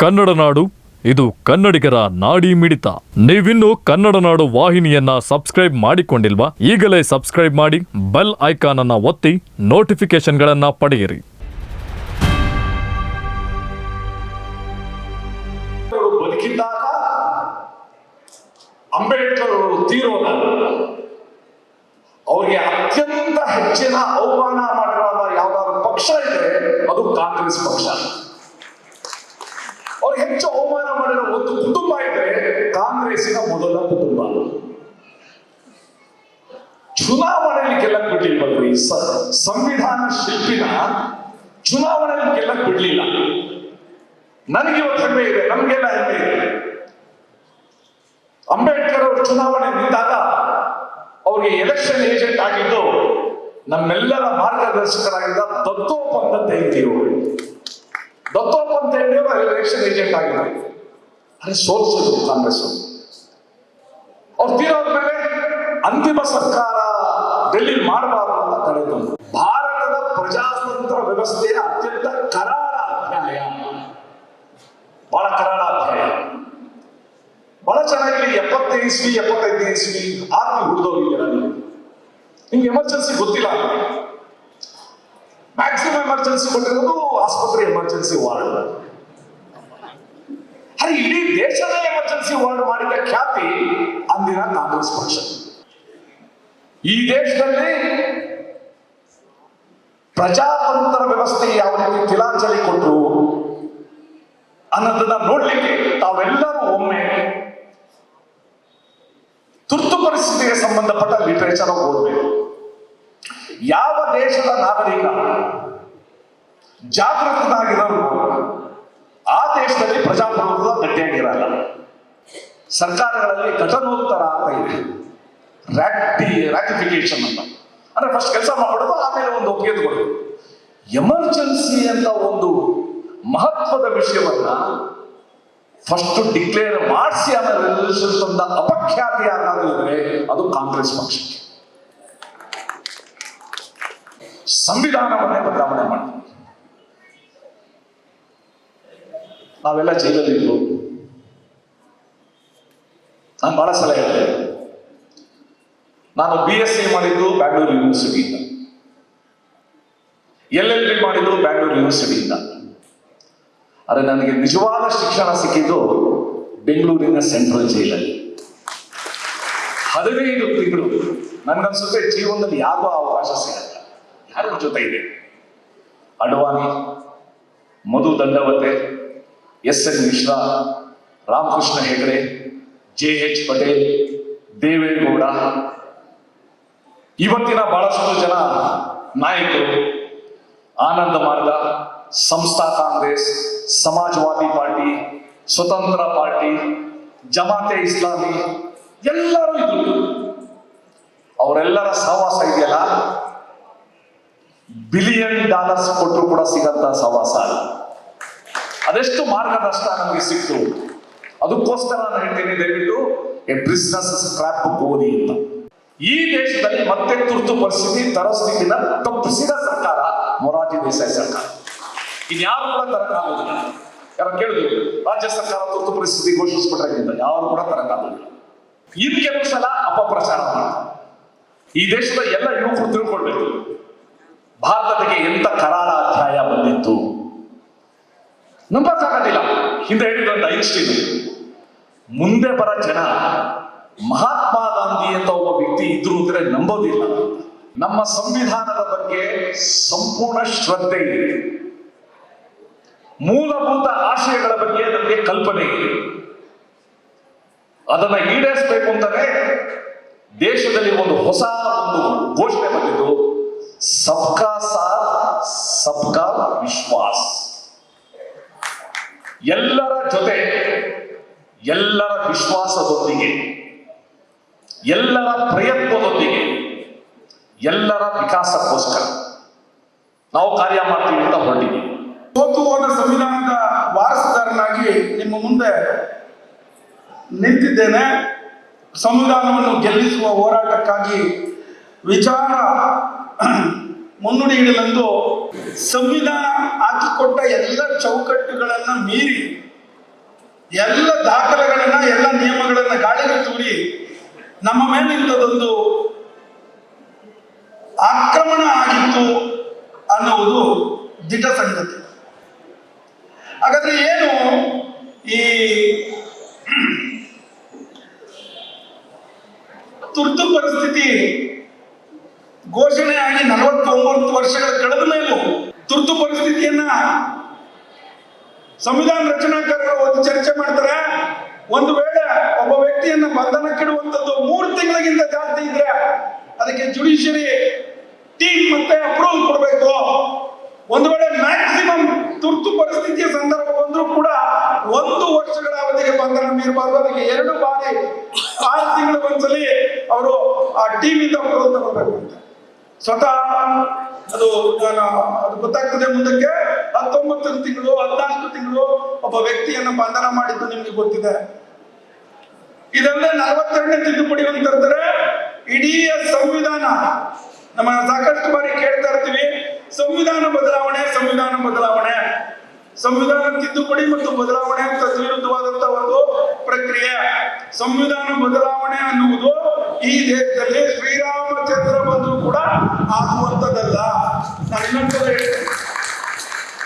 ಕನ್ನಡ ನಾಡು, ಇದು ಕನ್ನಡಿಗರ ನಾಡಿ ಮಿಡಿತ. ನೀವಿನ್ನು ಕನ್ನಡ ನಾಡು ವಾಹಿನಿಯನ್ನ ಸಬ್ಸ್ಕ್ರೈಬ್ ಮಾಡಿಕೊಂಡಿಲ್ವಾ? ಈಗಲೇ ಸಬ್ಸ್ಕ್ರೈಬ್ ಮಾಡಿ, ಬೆಲ್ ಐಕಾನ್ ಅನ್ನ ಒತ್ತಿ ನೋಟಿಫಿಕೇಶನ್ಗಳನ್ನ ಪಡೆಯಿರಿ. ಅಂಬೇಡ್ಕರ್ ಅವರು ತೀರೋದಾಗ ಅವರಿಗೆ ಅತ್ಯಂತ ಹೆಚ್ಚಿನ ಅವಮಾನ ಮಾಡಿರುವ ಯಾವ್ದಾದ್ರು ಪಕ್ಷ ಇದ್ರೆ ಅದು ಕಾಂಗ್ರೆಸ್ ಪಕ್ಷ. ಹೆಚ್ಚು ಅವಮಾನ ಮಾಡಿರೋ ಒಂದು ಕುಟುಂಬ ಇದ್ರೆ ಕಾಂಗ್ರೆಸ್ಸಿನ ಮೊದಲ ಕುಟುಂಬ. ಚುನಾವಣೆಯಲ್ಲಿ ಗೆಲ್ಲಕ್ ಬಿಡ್ಲಿಲ್ವಲ್ರಿ ಸಂವಿಧಾನ ಶಿಲ್ಪಿನ ಚುನಾವಣೆಯಲ್ಲಿ ಗೆಲ್ಲಕ್ ಬಿಡ್ಲಿಲ್ಲ. ನನಗೆ ಇವತ್ತು ಹೆಮ್ಮೆ ಇದೆ, ನಮಗೆಲ್ಲ ಹೆಮ್ಮೆ ಇದೆ. ಅಂಬೇಡ್ಕರ್ ಅವರು ಚುನಾವಣೆ ನಿಂತಾಗ ಅವ್ರಿಗೆ ಎಲೆಕ್ಷನ್ ಏಜೆಂಟ್ ಆಗಿದ್ದು ನಮ್ಮೆಲ್ಲರ ಮಾರ್ಗದರ್ಶಕರಾಗಿದ್ದ ದತ್ತೋಪಂತ ತೆಂಗಿಯವರು ಹೇಳಿ ಅವರು ಎಲೆಕ್ಷನ್ ಏಜೆಂಟ್ ಆಗಿದ್ದಾರೆ ಅರೆ ಸೋಲ್ಸಿದ್ರು ಕಾಂಗ್ರೆಸ್ ಅವ್ರು. ತೀರೋದ ಮೇಲೆ ಅಂತಿಮ ಸರ್ಕಾರ ಡೆಲ್ಲಿ ಮಾಡಬಾರದು ಅಂತ ತಡೆದು ಭಾರತದ ಪ್ರಜಾತಂತ್ರ ವ್ಯವಸ್ಥೆಯ ಅತ್ಯಂತ ಕರಾಳ ಅಧ್ಯಾಯ. ಬಹಳ ಕರಾಳ ಅಧ್ಯಾಯ. ಬಹಳ ಚೆನ್ನಾಗಿ ಎಪ್ಪತ್ತೈದು ಇಸ್ವಿ ಎಪ್ಪತ್ತೈದು ಇಸ್ವಿ ಆತ್ಮ ಹುಡ್ದೋಗಿದ್ದೀರ ನೀವು? ನಿಮ್ಗೆ ಎಮರ್ಜೆನ್ಸಿ ಗೊತ್ತಿಲ್ಲ ಮ್ಯಾಕ್ಸಿಮಮ್ ಎಮರ್ಜೆನ್ಸಿ ಕೊಟ್ಟಿರೋದು ಆಸ್ಪತ್ರೆ ಎಮರ್ಜೆನ್ಸಿ ವಾರ್ಡ್ ಅರೆ ಇಡೀ ದೇಶದ ಎಮರ್ಜೆನ್ಸಿ ವಾರ್ಡ್ ಮಾಡಿದ ಖ್ಯಾತಿ ಅಂದಿನ ಕಾಂಗ್ರೆಸ್ ಪಕ್ಷ ಈ ದೇಶದಲ್ಲಿ ಪ್ರಜಾತಂತ್ರ ವ್ಯವಸ್ಥೆ ಯಾವ ರೀತಿ ತಿಲಾಂಜಲಿ ಕೊಟ್ಟರು ಅನ್ನೋದನ್ನ ನೋಡ್ಲಿಕ್ಕೆ ತಾವೆಲ್ಲರೂ ಒಮ್ಮೆ ತುರ್ತು ಪರಿಸ್ಥಿತಿಗೆ ಸಂಬಂಧಪಟ್ಟ ಲಿಟರೇಚರ್ ಓದಬೇಕು ಯಾವ ದೇಶದ ನಾಗರಿಕ, ಜಾಗೃತನಾಗಿರೋರು ಆ ದೇಶದಲ್ಲಿ ಪ್ರಜಾಪ್ರಭುತ್ವ ಗಟ್ಟಿಯಾಗಿರಲ್ಲ. ಸರ್ಕಾರಗಳಲ್ಲಿ ಘಟನೋತ್ತರ ಅಂತ ಇದೆ. ರ್ಯಾಟಿ ರ್ಯಾಟಿಫಿಕೇಶನ್ ಅಂತ. ಅಂದ್ರೆ ಫಸ್ಟ್ ಕೆಲಸ ಮಾಡೋದು ಆಮೇಲೆ ಒಂದು ಒಪ್ಪಿಗೆ ತಗೊಳ್ಳೋದು. ಎಮರ್ಜೆನ್ಸಿ ಅಂತ ಒಂದು ಮಹತ್ವದ ವಿಷಯವನ್ನ ಫಸ್ಟ್ ಡಿಕ್ಲೇರ್ ಮಾಡಿಸಿ, ಆಮೇಲೆ ರೆಸಲ್ಯೂಷನ್ ತಂದ ಅಪಖ್ಯಾತಿ ಯಾರಾದ್ರೂ ಇದ್ರೆ ಅದು ಕಾಂಗ್ರೆಸ್ ಪಕ್ಷಕ್ಕೆ. ಸಂವಿಧಾನವನ್ನೇ ಬದಲಾವಣೆ ಮಾಡಿ ನಾವೆಲ್ಲ ಜೈಲಲ್ಲಿದ್ದು ನಾನು ಬಹಳ ಸಲ ಹೇಳಿದೆ. ನಾನು ಬಿ ಎಸ್ ಸಿ ಮಾಡಿದ್ದು ಬ್ಯಾಂಗ್ಳೂರು ಯೂನಿವರ್ಸಿಟಿಯಿಂದ ಎಲ್ ಎಲ್ ಬಿ ಮಾಡಿದ್ದು ಬ್ಯಾಂಗ್ಳೂರು ಯೂನಿವರ್ಸಿಟಿಯಿಂದ ಆದರೆ ನನಗೆ ನಿಜವಾದ ಶಿಕ್ಷಣ ಸಿಕ್ಕಿದ್ದು ಬೆಂಗಳೂರಿನ ಸೆಂಟ್ರಲ್ ಜೈಲಲ್ಲಿ. ಹದಿನೈದು ತಿಂಗಳು. ನನ್ಗನ್ಸುತ್ತೆ ಜೀವನದಲ್ಲಿ ಯಾರಿಗೂ ಅವಕಾಶ ಸಿಗಲ್ಲ. ಯಾರ ಜೊತೆ ಇದೆ? Advani, Madhu Dandavate, S N Mishra, Ramakrishna Hegde, J H Patel, Devegowda. ಇವತ್ತಿನ ಬಹಳಷ್ಟು ಜನ ನಾಯಕರು Ananda Marga, Sanstha Congress, Samajwadi party, Swatantra party, Jamaate Islami, ಎಲ್ಲರೂ ಇದ್ರು. ಅವರೆಲ್ಲರ ಸಹವಾಸ ಇದೆಯಲ್ಲ? ಬಿಲಿಯನ್ ಡಾಲರ್ಸ್ ಕೊಟ್ಟರು ಕೂಡ ಸಿಗಂತ ಸವಾಸ ಅದೆಷ್ಟು ಮಾರ್ಗದರ್ಶನ ನಮಗೆ ಸಿಕ್ತು. ಅದಕ್ಕೋಸ್ಕರ ನಾನು ಹೇಳ್ತೀನಿ, ದಯವಿಟ್ಟು ಎ ಬಿಸ್ನೆಸ್ ಸ್ಕ್ರಾಪ್ ಓದಿ ಅಂತ. ಈ ದೇಶದಲ್ಲಿ ಮತ್ತೆ ತುರ್ತು ಪರಿಸ್ಥಿತಿ ತರಸ್ಥಿತಿನ ತಪ್ಪಿಸಿದ ಸರ್ಕಾರ, ಮೊರಾರ್ಜಿ ದೇಸಾಯಿ ಸರ್ಕಾರ. ಇನ್ಯಾರು ಕೂಡ ತರಕಾಗುದಿಲ್ಲ ಯಾರು ಕೇಳಿದ್ರು, ರಾಜ್ಯ ಸರ್ಕಾರ ತುರ್ತು ಪರಿಸ್ಥಿತಿ ಘೋಷಿಸ್ಬಿಟ್ರೆ ಅಂತ ಯಾರು ಕೂಡ ತರಕಾಗುದಿಲ್ಲ ಇನ್ ಕೆಲವು ಸಲ ಅಪಪ್ರಚಾರ ಮಾಡ್ತಾರೆ. ಈ ದೇಶದ ಎಲ್ಲ ಯುವಕರು ತಿಳ್ಕೊಳ್ಬೇಕು. ಭಾರತಕ್ಕೆ ಎಂತ ಕರಾಳ ಅಧ್ಯಾಯ ಬಂದಿತ್ತು? ನಂಬಕ್ಕಾಗೋದಿಲ್ಲ. ಹಿಂದೆ ಹೇಳಿದಂತ ಐನ್ಸ್ಟೀನ್. ಮುಂದೆ ಬರ ಜನ ಮಹಾತ್ಮ ಗಾಂಧಿ ಅಂತ ಒಬ್ಬ ವ್ಯಕ್ತಿ ಇದ್ರು ಅಂದ್ರೆ ನಂಬೋದಿಲ್ಲ. ನಮ್ಮ ಸಂವಿಧಾನದ ಬಗ್ಗೆ ಸಂಪೂರ್ಣ ಶ್ರದ್ಧೆ ಇದೆ. ಮೂಲಭೂತ ಆಶಯಗಳ ಬಗ್ಗೆ ನಮಗೆ ಕಲ್ಪನೆ ಇದೆ. ಅದನ್ನ ಈಡೇರಿಸಬೇಕು ಅಂತಾನೆ ದೇಶದಲ್ಲಿ ಒಂದು ಹೊಸ ಒಂದು ಘೋಷಣೆ ಸಬ್ಕಾ ವಿಶ್ವಾಸ್. ಎಲ್ಲರ ಜೊತೆ, ಎಲ್ಲರ ವಿಶ್ವಾಸದೊಂದಿಗೆ, ಎಲ್ಲರ ಪ್ರಯತ್ನದೊಂದಿಗೆ, ಎಲ್ಲರ ವಿಕಾಸಕ್ಕೋಸ್ಕರ ನಾವು ಕಾರ್ಯ ಮಾಡ್ತೀವಿ ಅಂತ ಹೊರಟಿದ್ದೀವಿ. ಸೋತು ಹೋದ ಸಂವಿಧಾನದ ವಾರಸುದಾರನಾಗಿ ನಿಮ್ಮ ಮುಂದೆ ನಿಂತಿದ್ದೇನೆ. ಸಂವಿಧಾನವನ್ನು ಗೆಲ್ಲಿಸುವ ಹೋರಾಟಕ್ಕಾಗಿ ವಿಚಾರ ಮುನ್ನುಡಿ ಇಡಲೆಂದು ಸಂವಿಧಾನ ಹಾಕಿಕೊಟ್ಟ ಎಲ್ಲ ಚೌಕಟ್ಟುಗಳನ್ನ ಮೀರಿ ಎಲ್ಲ ದಾಖಲೆಗಳನ್ನ, ಎಲ್ಲ ನಿಯಮಗಳನ್ನ ಗಾಳಿಗೆ ತೂರಿ ನಮ್ಮ ಮೇಲೆ ಇಂಥದ್ದೊಂದು ಆಕ್ರಮಣ ಆಗಿತ್ತು ಅನ್ನುವುದು ದಿಟ ಸಂಗತಿ. ಹಾಗಾದ್ರೆ ಏನು ಈ ತುರ್ತು ಪರಿಸ್ಥಿತಿ ಘೋಷಣೆ ಆಗಿ ನಲವತ್ತೊಂಬತ್ತು ವರ್ಷಗಳ ಕಳೆದ ಮೇಲೂ ತುರ್ತು ಪರಿಸ್ಥಿತಿಯನ್ನ ಸಂವಿಧಾನ ರಚನಾಕಾರರು ಒಂದು ಚರ್ಚೆ ಮಾಡ್ತಾರೆ. ಒಂದು ವೇಳೆ ಒಬ್ಬ ವ್ಯಕ್ತಿಯನ್ನ ಬಂಧನಕ್ಕಿಡುವಂಥದ್ದು ಮೂರು ತಿಂಗಳಿಗಿಂತ ಜಾಸ್ತಿ ಇದ್ರೆ ಅದಕ್ಕೆ ಜುಡಿಷಿಯರಿ ಟೀಮ್ ಮತ್ತೆ ಅಪ್ರೂವಲ್ ಕೊಡಬೇಕು. ಒಂದು ವೇಳೆ ಮ್ಯಾಕ್ಸಿಮಮ್ ತುರ್ತು ಪರಿಸ್ಥಿತಿಯ ಸಂದರ್ಭ ಬಂದರೂ ಕೂಡ ಒಂದು ವರ್ಷಗಳ ಅವಧಿಗೆ ಬಂಧನ ಮೀರಬಾರ್ದು. ಅದಕ್ಕೆ ಎರಡು ಬಾರಿ ಆರು ತಿಂಗಳ ಒಂದ್ಸಲಿ ಅವರು ಆ ಟೀಮಿಂದ ಅಪ್ರೂವಲ್ ತಗೋಬೇಕು ಅಂತ. ಸ್ವತಃ ಅದು ನಾನು ಅದು ಗೊತ್ತಾಗ್ತದೆ ಮುಂದಕ್ಕೆ ಹತ್ತೊಂಬತ್ತು ತಿಂಗಳು, ಹದಿನಾಲ್ಕು ತಿಂಗಳು ಒಬ್ಬ ವ್ಯಕ್ತಿಯನ್ನು ಬಂಧನ ಮಾಡಿದ್ದು ನಿಮ್ಗೆ ಗೊತ್ತಿದೆ. ಇದಲ್ಲದೆ ನಲವತ್ತೆರಡನೇ ತಿದ್ದುಪಡಿ ಅಂತ ತರ್ತಾರೆ, ಇಡೀ ಸಂವಿಧಾನ. ನಮ್ಮ ಸಾಕಷ್ಟು ಬಾರಿ ಕೇಳ್ತಾ ಇರ್ತೀವಿ, ಸಂವಿಧಾನ ಬದಲಾವಣೆ ಸಂವಿಧಾನ ಬದಲಾವಣೆ. ಸಂವಿಧಾನ ತಿದ್ದುಪಡಿ ಮತ್ತು ಬದಲಾವಣೆ ಅಂತ ವಿರುದ್ಧವಾದಂತಹ ಒಂದು ಪ್ರಕ್ರಿಯೆ. ಸಂವಿಧಾನ ಬದಲಾವಣೆ ಅನ್ನುವುದು ಈ ದೇಶದಲ್ಲಿ ಶ್ರೀರಾಮಚಂದ್ರ ಬಂದರೂ ಕೂಡ ಆಗುವಂಥದ್ದಲ್ಲ ನಾನು ಇನ್ನೊಂದ್ಸಲ ಹೇಳ್ತೇನೆ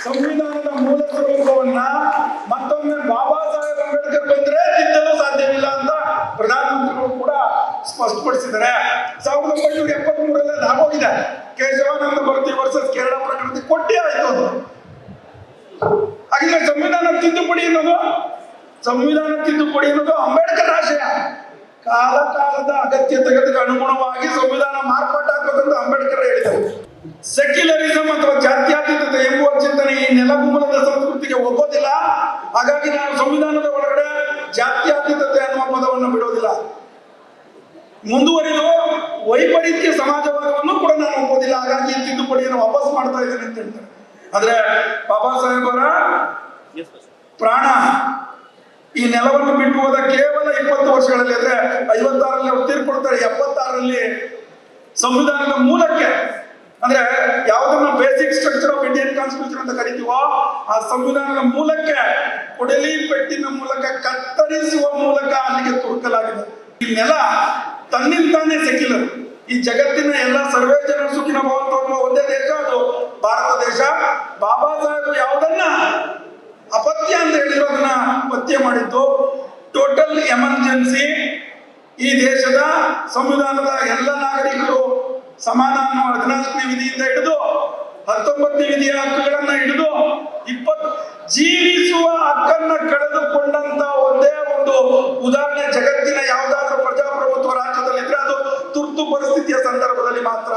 ಸಂವಿಧಾನದ ಮೂಲ ಸ್ವರೂಪವನ್ನ ಮತ್ತೊಮ್ಮೆ ಬಾಬಾ ಸಾಹೇಬ್ ಅಂಬೇಡ್ಕರ್ ಬಂದ್ರೆ ತಿದ್ದಲು ಸಾಧ್ಯವಿಲ್ಲ ಅಂತ ಪ್ರಧಾನಮಂತ್ರಿಗಳು ಕೂಡ ಸ್ಪಷ್ಟಪಡಿಸಿದ್ದಾರೆ ಸಾವಿರದ ಒಂಬೈನೂರ ಎಪ್ಪತ್ತ್ ಕೇಶವಾನಂದ ಭಾರತಿ ವರ್ಸಸ್ ಕೇರಳ ಪ್ರಕೃತಿ ಕೊಟ್ಟೇ ಆಯ್ತು ಅದು. ಹಾಗಿದ್ರೆ ಸಂವಿಧಾನ ತಿದ್ದುಪಡಿ ಅನ್ನೋದು, ಸಂವಿಧಾನ ತಿದ್ದುಪಡಿ ಅನ್ನೋದು ಅಂಬೇಡ್ಕರ್ ಆಶಯ ಕಾಲ ಕಾಲದ ಅಗತ್ಯತೆಗಳಿಗೆ ಅನುಗುಣವಾಗಿ ಸಂವಿಧಾನ ಮಾರ್ಪಾಟಾಗಬೇಕಂತ ಅಂಬೇಡ್ಕರ್ ಹೇಳಿದರು ಸೆಕ್ಯುಲರಿಸಂ ಅಥವಾ ಜಾತ್ಯಾತೀತತೆ ಎಂಬುವ ಚಿಂತನೆ ಈ ನೆಲಮೂಲದ ಸಂಸ್ಕೃತಿಗೆ ಒಪ್ಪೋದಿಲ್ಲ ಹಾಗಾಗಿ ನಾವು ಸಂವಿಧಾನದ ಒಳಗಡೆ ಜಾತ್ಯತೀತತೆ ಅನ್ನುವ ಪದವನ್ನು ಬಿಡೋದಿಲ್ಲ ಮುಂದುವರಿದು ವೈಪರೀತ್ಯ ಸಮಾಜವಾದವನ್ನು ಕೂಡ ನಾನು ಒಪ್ಪೋದಿಲ್ಲ ಹಾಗಾಗಿ ಈ ತಿದ್ದುಪಡಿಯನ್ನು ವಾಪಸ್ ಮಾಡ್ತಾ ಇದ್ದೇನೆ ಅಂತ ಆದ್ರೆ ಬಾಬಾ ಸಾಹೇಬರ ಪ್ರಾಣ ಈ ನೆಲವನ್ನು ಬಿಟ್ಟು ಹೋದ ಕೇವಲ ಇಪ್ಪತ್ತು ವರ್ಷಗಳಲ್ಲಿ ಅಂದ್ರೆ ಐವತ್ತಾರಲ್ಲಿ ಅವ್ರು ತೀರ್ಕೊಡ್ತಾರೆ ಎಪ್ಪತ್ತಾರರಲ್ಲಿ ಸಂವಿಧಾನದ ಮೂಲಕ್ಕೆ. ಅಂದ್ರೆ ಯಾವುದನ್ನ basic structure of Indian constitution ಅಂತ ಕರಿತೀವೋ ಆ ಸಂವಿಧಾನದ ಮೂಲಕ್ಕೆ ಕೊಡಲಿ ಪೆಟ್ಟಿನ ಮೂಲಕ ಕತ್ತರಿಸುವ ಮೂಲಕ ಅಲ್ಲಿಗೆ ತುರುಕಲಾಗಿದೆ. ಈ ನೆಲ ತನ್ನಿಂದಾನೇ ಸೆಕ್ಯುಲರ್ ಈ ಜಗತ್ತಿನ ಎಲ್ಲ ಸರ್ವೇ ಜನರು ಸುಖಿನ ಅನ್ನುವ ಒಂದೇ ದೇಶ ಅದು ಭಾರತ ದೇಶ ಬಾಬಾ ಸಾಹೇಬ್ ಯಾವುದನ್ನ ಅಪತ್ಯ ಅಂತ ಹೇಳಿರೋದನ್ನ ಪತ್ಯ ಮಾಡಿದ್ದು ಟೋಟಲ್ ಎಮರ್ಜೆನ್ಸಿ ಈ ದೇಶದ ಸಂವಿಧಾನದ ಎಲ್ಲ ನಾಗರಿಕರು ಸಮಾನ ಅನ್ನೋ ಹದಿನಾಲ್ಕನೇ ವಿಧಿಯಿಂದ ಹಿಡಿದು ಹತ್ತೊಂಬತ್ತನೇ ವಿಧಿಯ ಹಕ್ಕುಗಳನ್ನ ಹಿಡಿದು ಇಪ್ಪತ್ತು ಜೀವಿಸುವ ಹಕ್ಕನ್ನ ಕಳೆದುಕೊಂಡಂತ ಒಂದೇ ಒಂದು ಉದಾಹರಣೆ ಜಗತ್ತಿನ ಯಾವುದಾದ್ರೂ ಪ್ರಜಾಪ್ರಭುತ್ವ ರಾಜ್ಯದಲ್ಲಿದ್ರೆ ಅದು ತುರ್ತು ಪರಿಸ್ಥಿತಿಯ ಸಂದರ್ಭದಲ್ಲಿ ಮಾತ್ರ.